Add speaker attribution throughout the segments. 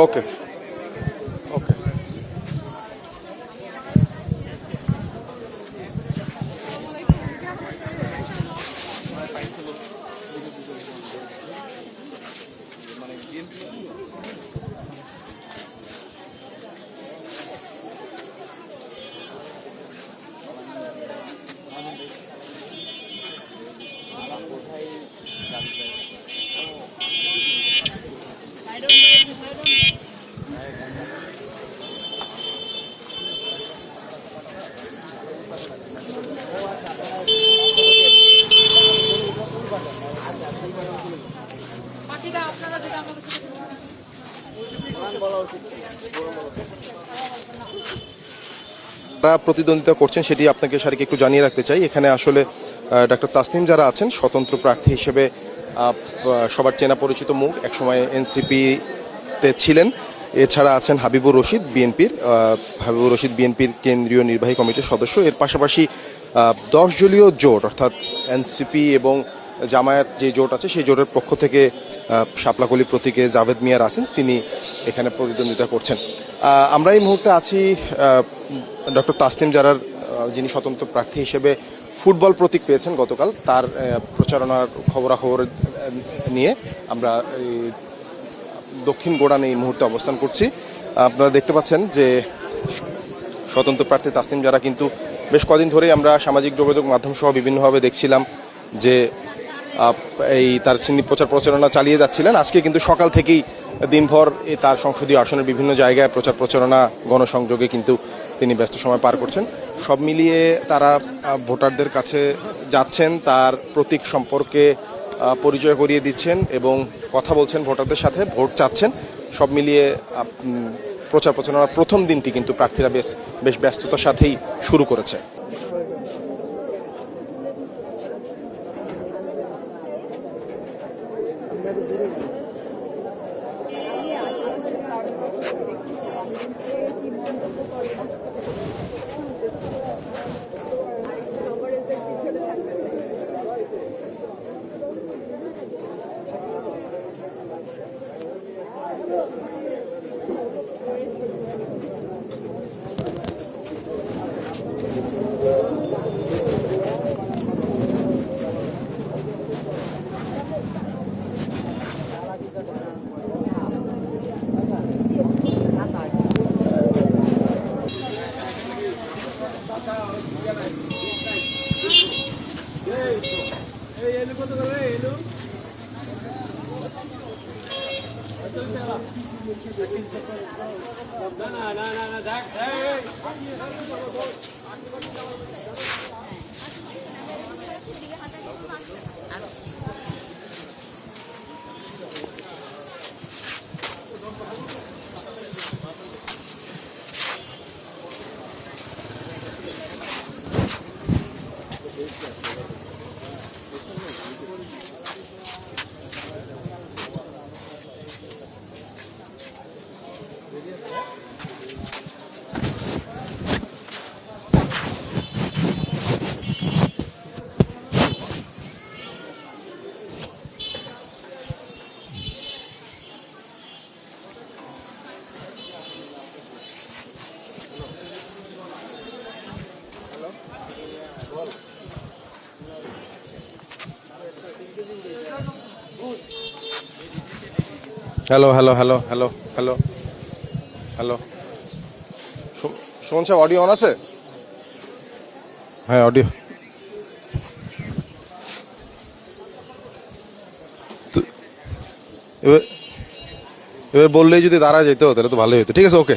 Speaker 1: ওকে যারা প্রতিদ্বন্দ্বিতা করছেন, সেটি আপনাকে সারিকে একটু জানিয়ে রাখতে চাই। এখানে আসলে ডক্টর তাসনিম যারা আছেন, স্বতন্ত্র প্রার্থী হিসেবে সবার চেনা পরিচিত মুখ একসময় এনসিপিতে ছিলেন। এছাড়া আছেন হাবিবুর রশিদ বিএনপির হাবিবুর রশিদ বিএনপির কেন্দ্রীয় নির্বাহী কমিটির সদস্য। এর পাশাপাশি দশ জলীয় জোট, অর্থাৎ এনসিপি এবং জামায়াত যে জোট আছে, সেই জোটের পক্ষ থেকে শাপলাকলি প্রতীকে জাভেদ মিয়ার আছেন তিনি এখানে প্রতিদ্বন্দ্বিতা করছেন। আমরা এই মুহূর্তে আছি ডক্টর তাসনিম জারার যিনি স্বতন্ত্র প্রার্থী হিসেবে ফুটবল প্রতীক পেয়েছেন গতকাল, তার প্রচারণার খবরাখবর নিয়ে আমরা দক্ষিণ গোড়ানে এই মুহূর্তে অবস্থান করছি। আপনারা দেখতে পাচ্ছেন যে স্বতন্ত্র প্রার্থী তাসনিম যারা কিন্তু বেশ কদিন ধরেই আমরা সামাজিক যোগাযোগ মাধ্যম সহ বিভিন্নভাবে দেখছিলাম যে এই তার তিনি প্রচার প্রচারণা চালিয়ে যাচ্ছিলেন। আজকে কিন্তু সকাল থেকেই দিনভর তার সংসদীয় আসনের বিভিন্ন জায়গায় প্রচার প্রচারণা, গণসংযোগে কিন্তু তিনি ব্যস্ত সময় পার করছেন। সব মিলিয়ে তারা ভোটারদের কাছে যাচ্ছেন, তার প্রতীক সম্পর্কে পরিচয় করিয়ে দিচ্ছেন এবং কথা বলছেন ভোটারদের সাথে, ভোট চাচ্ছেন। সব মিলিয়ে প্রচার প্রচারণার প্রথম দিনটি কিন্তু প্রার্থীরা বেশ বেশ ব্যস্ততার সাথেই শুরু করেছে। না না না না দেখ hello hello hello hello hello hello Suman সাহেব অডিও অন আছে? হ্যাঁ অডিও এবার এবার বললেই যদি দাঁড়া যেতে যেত তাহলে তো ভালোই হতো। ঠিক আছে ওকে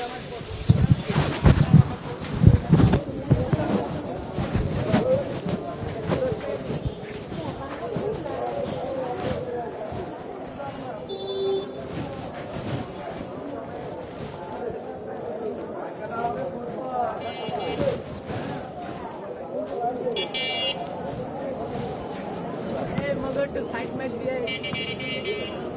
Speaker 2: Gracias. साइड मैच दिया है।